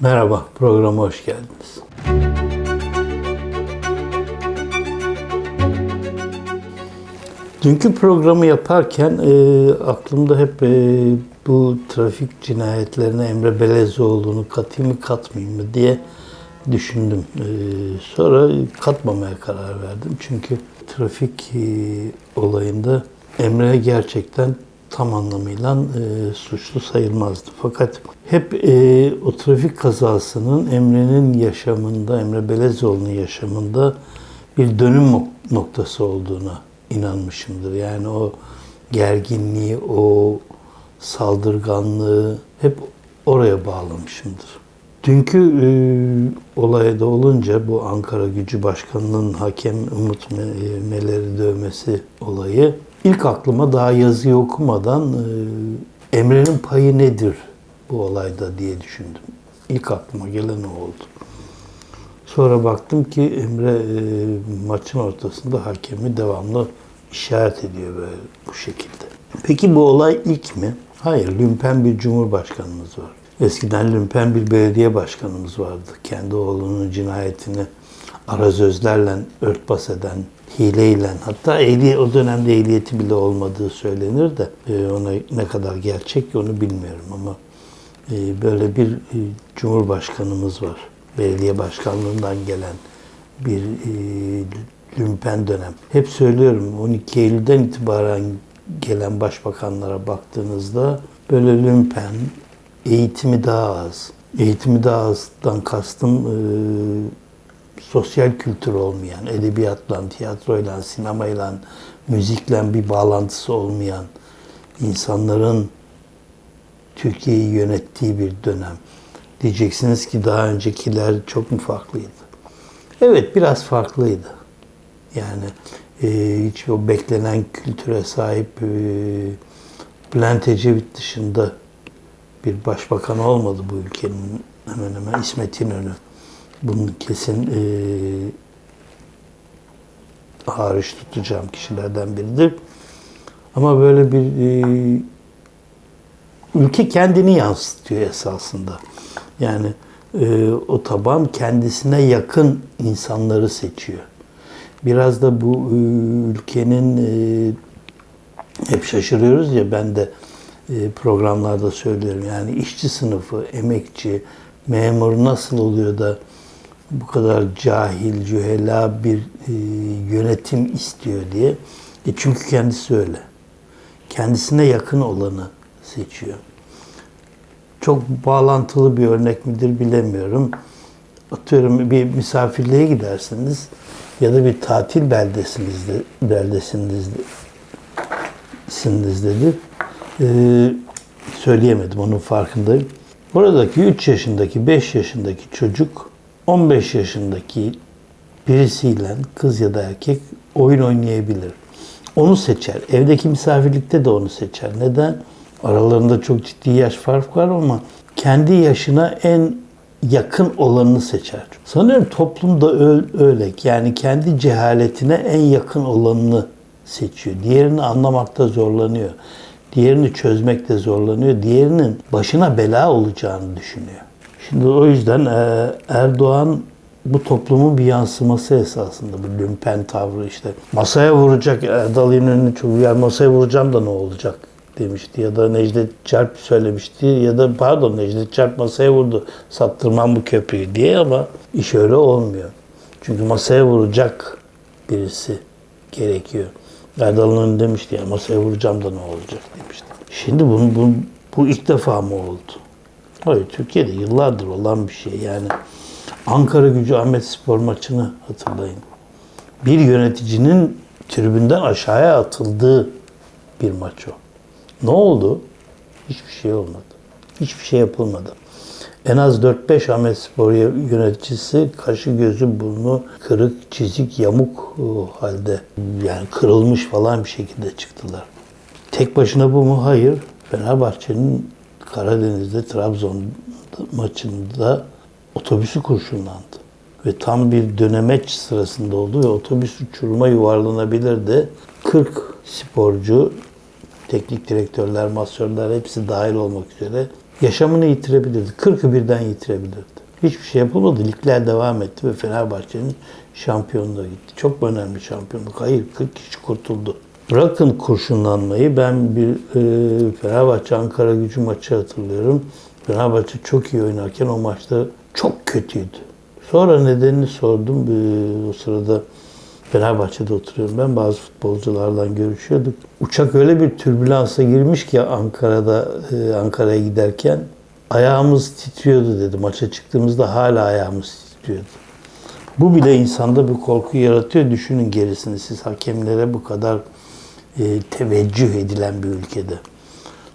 Merhaba, programa hoş geldiniz. Dünkü programı yaparken e, aklımda hep e, bu trafik cinayetlerine Emre Belezoğlu'nu katayım mı katmayayım mı diye düşündüm. E, sonra katmamaya karar verdim. Çünkü trafik e, olayında Emre gerçekten tam anlamıyla e, suçlu sayılmazdı. Fakat hep e, o trafik kazasının Emre'nin yaşamında, Emre Belezoğlu'nun yaşamında bir dönüm nok- noktası olduğuna inanmışımdır. Yani o gerginliği, o saldırganlığı hep oraya bağlamışımdır. Dünkü e, olayda olunca bu Ankara Gücü Başkanı'nın hakem Umut Me- Meler'i dövmesi olayı ilk aklıma daha yazıyı okumadan e, Emre'nin payı nedir bu olayda diye düşündüm. İlk aklıma gelen o oldu. Sonra baktım ki Emre e, maçın ortasında hakemi devamlı işaret ediyor böyle bu şekilde. Peki bu olay ilk mi? Hayır, lümpen bir cumhurbaşkanımız var. Eskiden lümpen bir belediye başkanımız vardı. Kendi oğlunun cinayetini arazözlerle örtbas eden, hileyle, hatta ehli, o dönemde ehliyeti bile olmadığı söylenir de e, ona ne kadar gerçek onu bilmiyorum ama e, böyle bir e, cumhurbaşkanımız var. Belediye başkanlığından gelen bir e, lümpen dönem. Hep söylüyorum 12 Eylül'den itibaren gelen başbakanlara baktığınızda böyle lümpen, eğitimi daha az. Eğitimi daha azdan kastım e, sosyal kültür olmayan, edebiyatla, tiyatroyla, sinemayla, müzikle bir bağlantısı olmayan insanların Türkiye'yi yönettiği bir dönem. Diyeceksiniz ki daha öncekiler çok mu farklıydı? Evet biraz farklıydı. Yani e, hiç o beklenen kültüre sahip e, Bülent Ecevit dışında bir başbakan olmadı bu ülkenin hemen hemen İsmet İnönü. Bunun kesin e, hariç tutacağım kişilerden biridir. Ama böyle bir e, ülke kendini yansıtıyor esasında. Yani e, o taban kendisine yakın insanları seçiyor. Biraz da bu e, ülkenin e, hep şaşırıyoruz ya ben de e, programlarda söylüyorum. Yani işçi sınıfı, emekçi, memur nasıl oluyor da bu kadar cahil, cühela bir e, yönetim istiyor diye. E çünkü kendisi öyle. Kendisine yakın olanı seçiyor. Çok bağlantılı bir örnek midir bilemiyorum. Atıyorum bir misafirliğe gidersiniz ya da bir tatil beldesinizde beldesinizde sinizdedir. Ee, söyleyemedim onun farkındayım. Buradaki 3 yaşındaki 5 yaşındaki çocuk 15 yaşındaki birisiyle kız ya da erkek oyun oynayabilir. Onu seçer. Evdeki misafirlikte de onu seçer. Neden? Aralarında çok ciddi yaş fark var ama kendi yaşına en yakın olanını seçer. Sanıyorum toplumda öyle. Yani kendi cehaletine en yakın olanını seçiyor. Diğerini anlamakta zorlanıyor. Diğerini çözmekte zorlanıyor. Diğerinin başına bela olacağını düşünüyor. Şimdi o yüzden Erdoğan bu toplumun bir yansıması esasında bu lümpen tavrı işte. Masaya vuracak Erdal İnönü çok yer masaya vuracağım da ne olacak demişti ya da Necdet Çarp söylemişti ya da pardon Necdet Çarp masaya vurdu sattırmam bu köprüyü diye ama iş öyle olmuyor. Çünkü masaya vuracak birisi gerekiyor. Erdal İnönü demişti ya masaya vuracağım da ne olacak demişti. Şimdi bunu, bu, bu ilk defa mı oldu? Hayır Türkiye'de yıllardır olan bir şey yani. Ankara gücü Ahmet Spor maçını hatırlayın. Bir yöneticinin tribünden aşağıya atıldığı bir maç o. Ne oldu? Hiçbir şey olmadı. Hiçbir şey yapılmadı. En az 4-5 Ahmet Spor yöneticisi kaşı gözü burnu kırık, çizik, yamuk halde yani kırılmış falan bir şekilde çıktılar. Tek başına bu mu? Hayır. Fenerbahçe'nin Karadeniz'de Trabzon maçında otobüsü kurşunlandı. Ve tam bir dönemeç sırasında oldu ve otobüs uçuruma yuvarlanabilirdi. 40 sporcu, teknik direktörler, masörler hepsi dahil olmak üzere yaşamını yitirebilirdi. 40'ı birden yitirebilirdi. Hiçbir şey yapılmadı. Ligler devam etti ve Fenerbahçe'nin şampiyonluğa gitti. Çok önemli şampiyonluk. Hayır 40 kişi kurtuldu. Bırakın kurşunlanmayı. Ben bir e, Fenerbahçe Ankara gücü maçı hatırlıyorum. Fenerbahçe çok iyi oynarken o maçta çok kötüydü. Sonra nedenini sordum. E, o sırada Fenerbahçe'de oturuyorum ben. Bazı futbolculardan görüşüyorduk. Uçak öyle bir türbülansa girmiş ki Ankara'da e, Ankara'ya giderken ayağımız titriyordu dedi. Maça çıktığımızda hala ayağımız titriyordu. Bu bile insanda bir korku yaratıyor. Düşünün gerisini siz hakemlere bu kadar e, teveccüh edilen bir ülkede.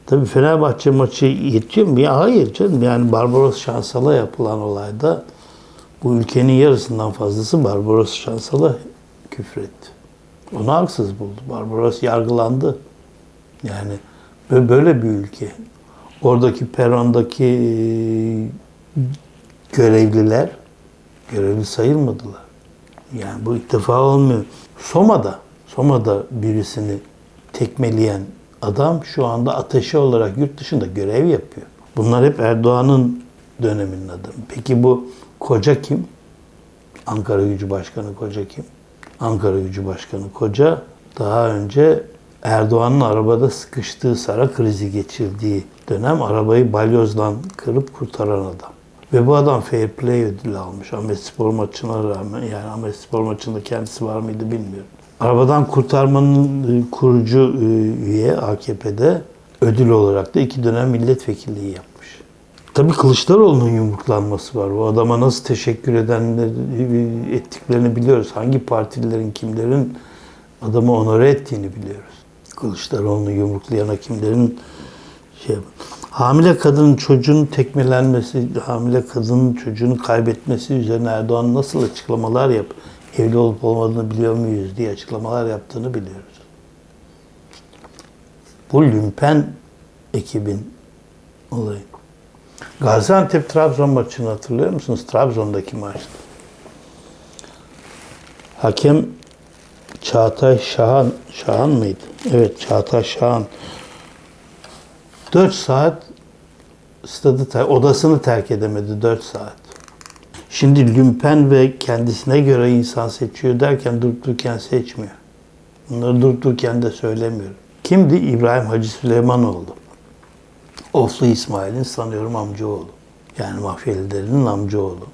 Tabii Fenerbahçe maçı yetiyor mu? Ya hayır canım. Yani Barbaros Şansal'a yapılan olayda bu ülkenin yarısından fazlası Barbaros Şansal'a küfretti. Onu haksız buldu. Barbaros yargılandı. Yani böyle bir ülke. Oradaki perondaki e, görevliler görevli sayılmadılar. Yani bu ilk defa olmuyor. Soma'da, Soma'da birisini tekmeleyen adam şu anda ateşi olarak yurt dışında görev yapıyor. Bunlar hep Erdoğan'ın döneminin adamı. Peki bu koca kim? Ankara Gücü Başkanı koca kim? Ankara Gücü Başkanı koca daha önce Erdoğan'ın arabada sıkıştığı sara krizi geçirdiği dönem arabayı balyozdan kırıp kurtaran adam. Ve bu adam fair play ödülü almış. Ahmet Spor maçına rağmen yani Ahmet Spor maçında kendisi var mıydı bilmiyorum. Arabadan kurtarmanın e, kurucu e, üye AKP'de ödül olarak da iki dönem milletvekilliği yapmış. Tabii Kılıçdaroğlu'nun yumruklanması var. O adama nasıl teşekkür edenler e, ettiklerini biliyoruz. Hangi partilerin kimlerin adamı onore ettiğini biliyoruz. Kılıçdaroğlu'nu yumruklayana kimlerin şey Hamile kadının çocuğun tekmelenmesi, hamile kadının çocuğunu kaybetmesi üzerine Erdoğan nasıl açıklamalar yap, evli olup olmadığını biliyor muyuz diye açıklamalar yaptığını biliyoruz. Bu lümpen ekibin olayı. Gaziantep Trabzon maçını hatırlıyor musunuz? Trabzon'daki maçtı. Hakem Çağatay Şahan, Şahan mıydı? Evet Çağatay Şahan 4 saat stadı odasını terk edemedi 4 saat. Şimdi lümpen ve kendisine göre insan seçiyor derken durup dururken seçmiyor. Bunları durup dururken de söylemiyorum. Kimdi? İbrahim Hacı Süleymanoğlu. Oflu İsmail'in sanıyorum amcaoğlu. Yani mafya liderinin amcaoğlu.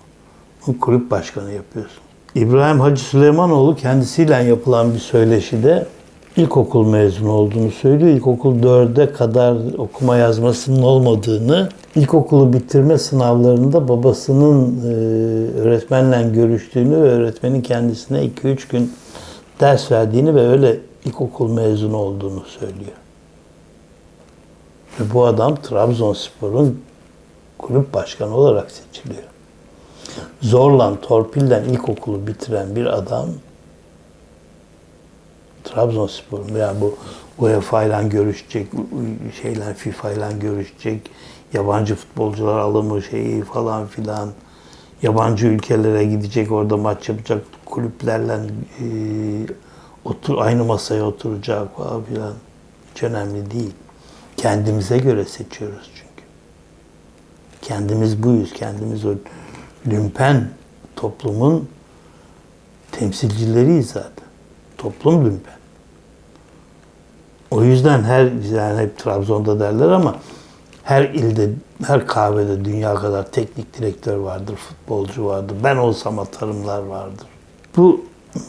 Bu kulüp başkanı yapıyorsun. İbrahim Hacı Süleymanoğlu kendisiyle yapılan bir söyleşide ilkokul mezunu olduğunu söylüyor. İlkokul 4'e kadar okuma yazmasının olmadığını, ilkokulu bitirme sınavlarında babasının e, öğretmenle görüştüğünü ve öğretmenin kendisine 2-3 gün ders verdiğini ve öyle ilkokul mezunu olduğunu söylüyor. Ve bu adam Trabzonspor'un kulüp başkanı olarak seçiliyor. Zorlan, torpilden ilkokulu bitiren bir adam Trabzonspor yani bu UEFA ile görüşecek, şeyler FIFA ile görüşecek, yabancı futbolcular alımı şeyi falan filan, yabancı ülkelere gidecek, orada maç yapacak, kulüplerle e, otur aynı masaya oturacak falan filan. Hiç önemli değil. Kendimize göre seçiyoruz çünkü. Kendimiz buyuz, kendimiz o lümpen toplumun temsilcileriyiz zaten. Toplum lümpen. O yüzden her yani hep Trabzon'da derler ama her ilde, her kahvede dünya kadar teknik direktör vardır, futbolcu vardır. Ben olsam atarımlar vardır. Bu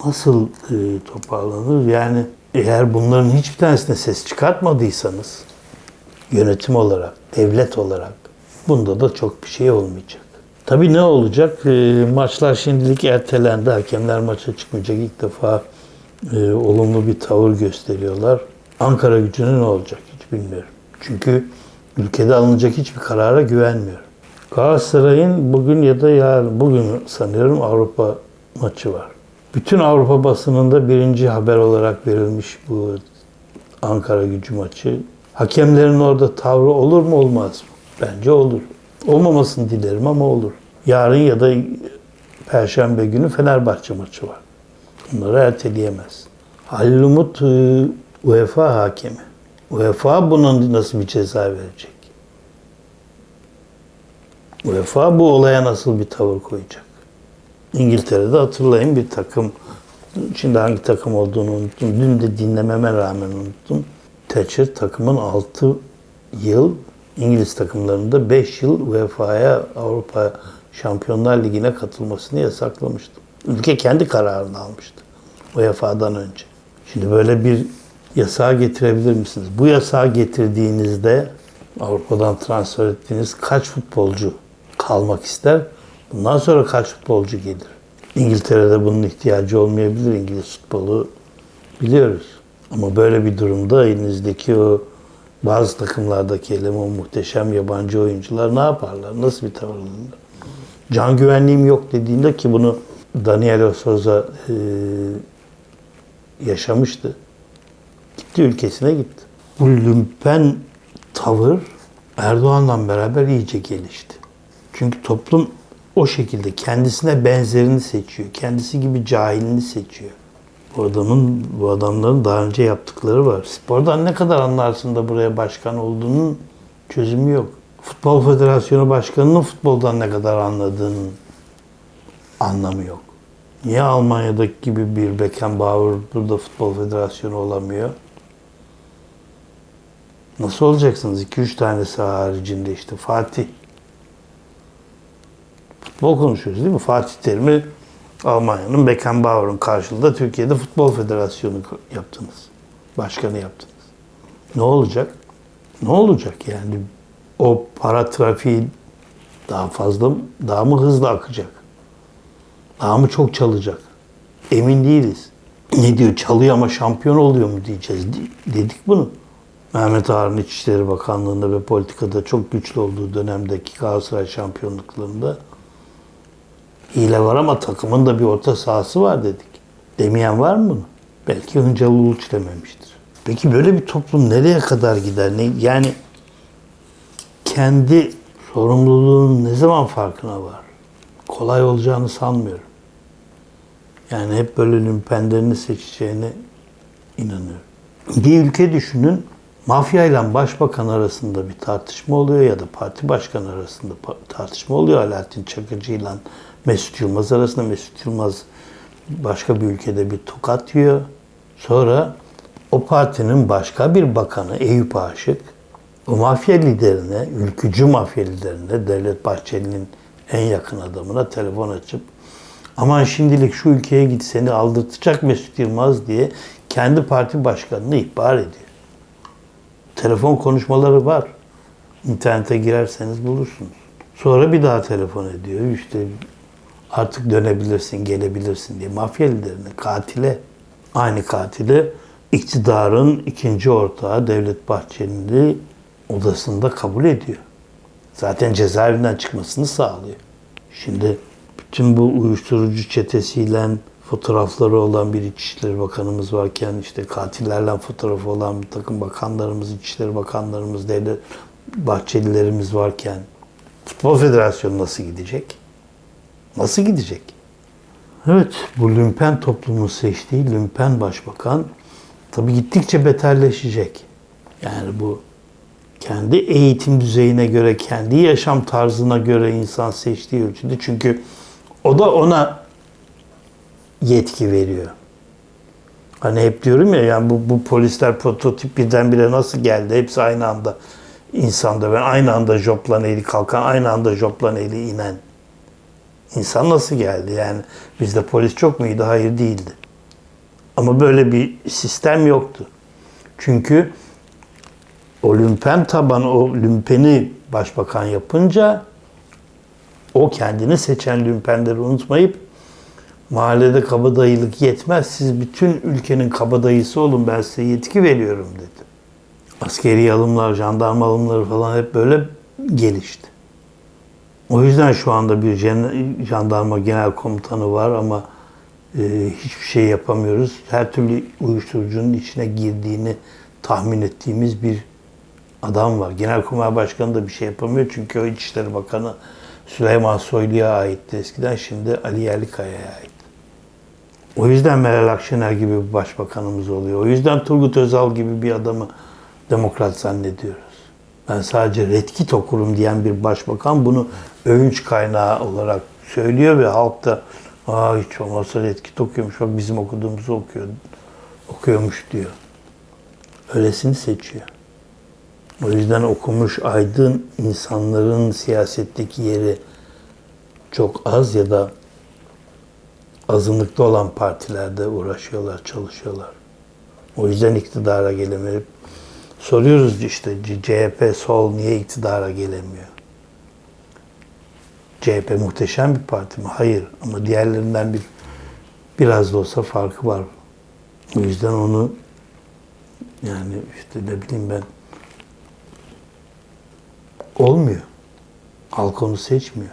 nasıl e, toparlanır? Yani eğer bunların hiçbir tanesine ses çıkartmadıysanız yönetim olarak, devlet olarak bunda da çok bir şey olmayacak. Tabii ne olacak? E, maçlar şimdilik ertelendi. Hakemler maça çıkmayacak. İlk defa e, olumlu bir tavır gösteriyorlar. Ankara gücüne ne olacak hiç bilmiyorum. Çünkü ülkede alınacak hiçbir karara güvenmiyorum. Galatasaray'ın bugün ya da yarın, bugün sanıyorum Avrupa maçı var. Bütün Avrupa basınında birinci haber olarak verilmiş bu Ankara gücü maçı. Hakemlerin orada tavrı olur mu olmaz mı? Bence olur. Olmamasını dilerim ama olur. Yarın ya da Perşembe günü Fenerbahçe maçı var. Bunları erteleyemez. Halil Umut e, UEFA hakemi. UEFA bunun nasıl bir ceza verecek? UEFA bu olaya nasıl bir tavır koyacak? İngiltere'de hatırlayın bir takım, şimdi hangi takım olduğunu unuttum. Dün de dinlememe rağmen unuttum. Thatcher takımın 6 yıl İngiliz takımlarında 5 yıl UEFA'ya Avrupa Şampiyonlar Ligi'ne katılmasını yasaklamıştı. Ülke kendi kararını almıştı UEFA'dan önce. Şimdi böyle bir yasağı getirebilir misiniz? Bu yasağı getirdiğinizde Avrupa'dan transfer ettiğiniz kaç futbolcu kalmak ister? Bundan sonra kaç futbolcu gelir? İngiltere'de bunun ihtiyacı olmayabilir. İngiliz futbolu biliyoruz. Ama böyle bir durumda elinizdeki o bazı takımlardaki eleman muhteşem yabancı oyuncular ne yaparlar? Nasıl bir tavır alırlar? Can güvenliğim yok dediğinde ki bunu Daniel Souza e, yaşamıştı. Gitti ülkesine gitti. Bu lümpen tavır Erdoğan'la beraber iyice gelişti. Çünkü toplum o şekilde kendisine benzerini seçiyor. Kendisi gibi cahilini seçiyor. Bu adamın, bu adamların daha önce yaptıkları var. Spordan ne kadar anlarsın da buraya başkan olduğunun çözümü yok. Futbol Federasyonu Başkanı'nın futboldan ne kadar anladığının anlamı yok. Niye Almanya'daki gibi bir Beckenbauer burada Futbol Federasyonu olamıyor? Nasıl olacaksınız? 2-3 tanesi haricinde işte Fatih. Futbol konuşuyoruz değil mi? Fatih Terim'i Almanya'nın Beckenbauer'ın karşılığında Türkiye'de Futbol Federasyonu yaptınız. Başkanı yaptınız. Ne olacak? Ne olacak yani? O para trafiği daha fazla, daha mı hızlı akacak? Daha mı çok çalacak? Emin değiliz. Ne diyor? Çalıyor ama şampiyon oluyor mu diyeceğiz. Dedik bunu. Mehmet Ağar'ın İçişleri Bakanlığı'nda ve politikada çok güçlü olduğu dönemdeki Galatasaray şampiyonluklarında hile var ama takımın da bir orta sahası var dedik. Demeyen var mı bunu? Belki Hıncalı Uluç dememiştir. Peki böyle bir toplum nereye kadar gider? Ne, yani kendi sorumluluğunun ne zaman farkına var? Kolay olacağını sanmıyorum. Yani hep böyle lümpenlerini seçeceğine inanıyorum. Bir ülke düşünün, mafya ile başbakan arasında bir tartışma oluyor ya da parti başkanı arasında tartışma oluyor Alaaddin Çakıcı ile Mesut Yılmaz arasında. Mesut Yılmaz başka bir ülkede bir tokat yiyor. Sonra o partinin başka bir bakanı Eyüp Aşık o mafya liderine, ülkücü mafya liderine, Devlet Bahçeli'nin en yakın adamına telefon açıp aman şimdilik şu ülkeye git seni aldırtacak Mesut Yılmaz diye kendi parti başkanını ihbar ediyor. Telefon konuşmaları var. İnternete girerseniz bulursunuz. Sonra bir daha telefon ediyor. İşte artık dönebilirsin, gelebilirsin diye. Mafya liderine, katile, aynı katile iktidarın ikinci ortağı Devlet Bahçeli odasında kabul ediyor. Zaten cezaevinden çıkmasını sağlıyor. Şimdi bütün bu uyuşturucu çetesiyle fotoğrafları olan bir İçişleri Bakanımız varken işte katillerle fotoğrafı olan bir takım bakanlarımız, İçişleri Bakanlarımız, devlet bahçelilerimiz varken Futbol Federasyonu nasıl gidecek? Nasıl gidecek? Evet, bu lümpen toplumun seçtiği lümpen başbakan tabii gittikçe beterleşecek. Yani bu kendi eğitim düzeyine göre, kendi yaşam tarzına göre insan seçtiği ölçüde. Çünkü o da ona yetki veriyor. Hani hep diyorum ya yani bu, bu polisler prototip birdenbire nasıl geldi? Hepsi aynı anda insanda ben aynı anda joplan eli kalkan, aynı anda joplan eli inen. İnsan nasıl geldi? Yani bizde polis çok muydu? Hayır değildi. Ama böyle bir sistem yoktu. Çünkü o lümpen taban, o lümpeni başbakan yapınca o kendini seçen lümpenleri unutmayıp mahallede kabadayılık yetmez. Siz bütün ülkenin kabadayısı olun ben size yetki veriyorum dedi. Askeri alımlar, jandarma alımları falan hep böyle gelişti. O yüzden şu anda bir jandarma genel komutanı var ama e, hiçbir şey yapamıyoruz. Her türlü uyuşturucunun içine girdiğini tahmin ettiğimiz bir adam var. Genelkurmay Başkanı da bir şey yapamıyor çünkü o İçişleri Bakanı Süleyman Soylu'ya aitti eskiden, şimdi Ali Yerlikaya'ya ait. O yüzden Meral Akşener gibi bir başbakanımız oluyor. O yüzden Turgut Özal gibi bir adamı demokrat zannediyoruz. Ben sadece redkit okurum diyen bir başbakan bunu övünç kaynağı olarak söylüyor ve halk da Aa hiç olmazsa redkit okuyormuş. Bak bizim okuduğumuzu okuyor, okuyormuş diyor. Öylesini seçiyor. O yüzden okumuş aydın insanların siyasetteki yeri çok az ya da azınlıkta olan partilerde uğraşıyorlar, çalışıyorlar. O yüzden iktidara gelemeyip soruyoruz işte CHP sol niye iktidara gelemiyor? CHP muhteşem bir parti mi? Hayır. Ama diğerlerinden bir biraz da olsa farkı var. O yüzden onu yani işte ne bileyim ben olmuyor. Halk onu seçmiyor.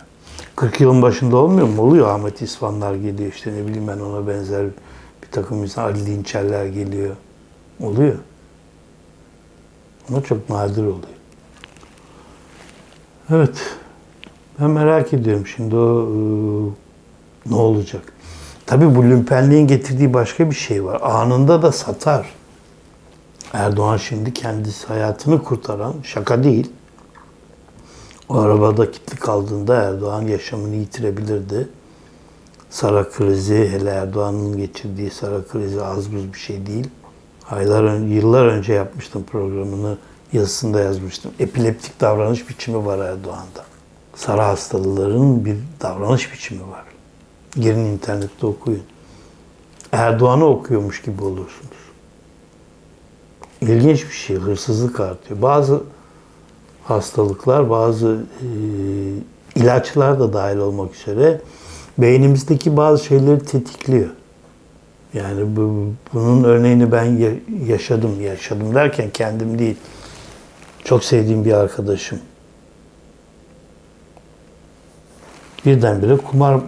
40 yılın başında olmuyor mu? Oluyor. Ahmet İsfanlar geliyor işte ne bileyim ben ona benzer bir takım insan Ali Dinçerler geliyor. Oluyor. Ama çok nadir oluyor. Evet. Ben merak ediyorum şimdi o e, ne olacak? Tabii bu lümpenliğin getirdiği başka bir şey var. Anında da satar. Erdoğan şimdi kendisi hayatını kurtaran, şaka değil. O arabada kilitli kaldığında Erdoğan yaşamını yitirebilirdi. Sara krizi, hele Erdoğan'ın geçirdiği Sara krizi az buz bir şey değil. Aylar önce, yıllar önce yapmıştım programını, yazısında yazmıştım. Epileptik davranış biçimi var Erdoğan'da. Sara hastalıların bir davranış biçimi var. Girin internette okuyun. Erdoğan'ı okuyormuş gibi olursunuz. İlginç bir şey, hırsızlık artıyor. Bazı hastalıklar, bazı e, ilaçlar da dahil olmak üzere beynimizdeki bazı şeyleri tetikliyor. Yani bu, bunun örneğini ben ya- yaşadım. Yaşadım derken kendim değil. Çok sevdiğim bir arkadaşım. Birdenbire kumar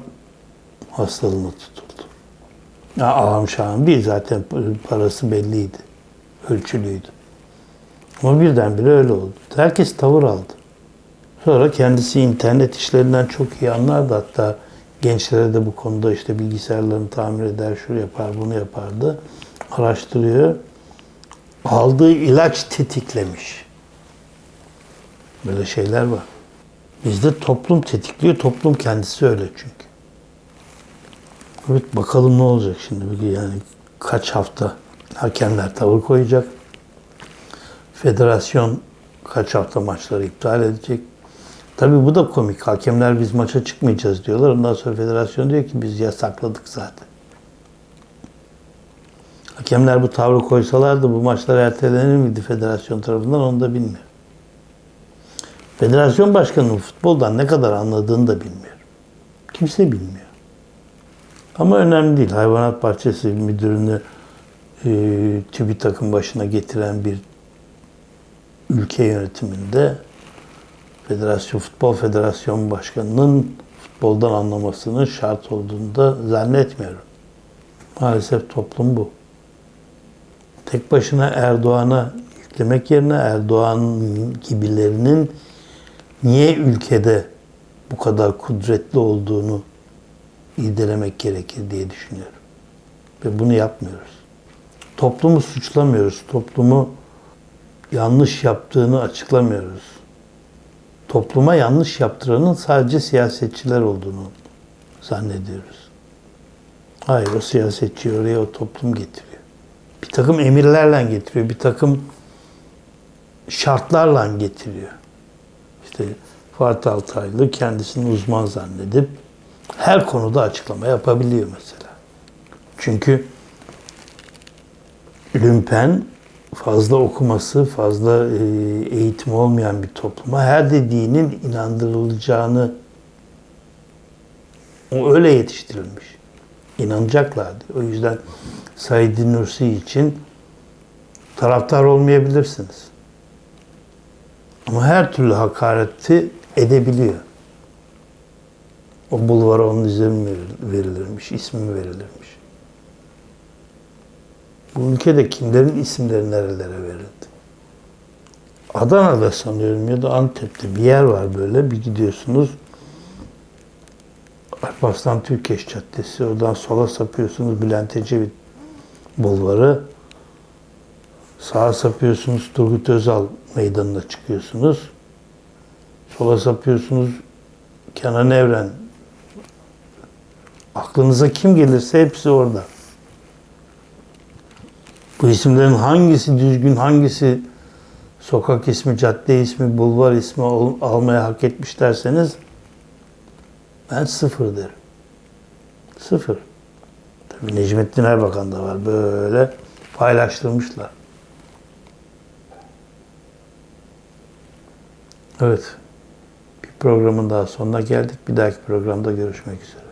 hastalığına tutuldu. Ağam şahım değil zaten parası belliydi. Ölçülüydü. Ama birdenbire öyle oldu. Herkes tavır aldı. Sonra kendisi internet işlerinden çok iyi anlardı. Hatta gençlere de bu konuda işte bilgisayarlarını tamir eder, şunu yapar, bunu yapardı. Araştırıyor. Aldığı ilaç tetiklemiş. Böyle şeyler var. Bizde toplum tetikliyor, toplum kendisi öyle çünkü. Evet bakalım ne olacak şimdi. Yani kaç hafta hakemler tavır koyacak. Federasyon kaç hafta maçları iptal edecek. Tabii bu da komik. Hakemler biz maça çıkmayacağız diyorlar. Ondan sonra federasyon diyor ki biz yasakladık zaten. Hakemler bu tavrı koysalardı bu maçlar ertelenir miydi federasyon tarafından onu da bilmiyorum. Federasyon başkanının futboldan ne kadar anladığını da bilmiyorum. Kimse bilmiyor. Ama önemli değil. Hayvanat bahçesi müdürünü e, TÜBİTAK'ın başına getiren bir ülke yönetiminde Federasyon Futbol Federasyon Başkanı'nın futboldan anlamasının şart olduğunu da zannetmiyorum. Maalesef toplum bu. Tek başına Erdoğan'a yüklemek yerine Erdoğan gibilerinin niye ülkede bu kadar kudretli olduğunu irdelemek gerekir diye düşünüyorum. Ve bunu yapmıyoruz. Toplumu suçlamıyoruz. Toplumu yanlış yaptığını açıklamıyoruz. Topluma yanlış yaptıranın sadece siyasetçiler olduğunu zannediyoruz. Hayır o siyasetçi oraya o toplum getiriyor. Bir takım emirlerle getiriyor. Bir takım şartlarla getiriyor. İşte Fatih Altaylı kendisini uzman zannedip her konuda açıklama yapabiliyor mesela. Çünkü lümpen fazla okuması, fazla e, eğitim olmayan bir topluma her dediğinin inandırılacağını o öyle yetiştirilmiş. İnanacaklardı. O yüzden Said Nursi için taraftar olmayabilirsiniz. Ama her türlü hakareti edebiliyor. O bulvara onun mi verilirmiş, ismi mi verilirmiş. Bu ülkede kimlerin isimleri nerelere verildi? Adana'da sanıyorum ya da Antep'te bir yer var böyle. Bir gidiyorsunuz. Alparslan Türkeş Caddesi. Oradan sola sapıyorsunuz Bülent Ecevit Bulvarı. Sağa sapıyorsunuz Turgut Özal meydanına çıkıyorsunuz. Sola sapıyorsunuz Kenan Evren. Aklınıza kim gelirse hepsi orada. Bu isimlerin hangisi düzgün, hangisi sokak ismi, cadde ismi, bulvar ismi almaya hak etmiş derseniz ben sıfır derim. Sıfır. Tabii Necmettin Erbakan da var. Böyle paylaştırmışlar. Evet. Bir programın daha sonuna geldik. Bir dahaki programda görüşmek üzere.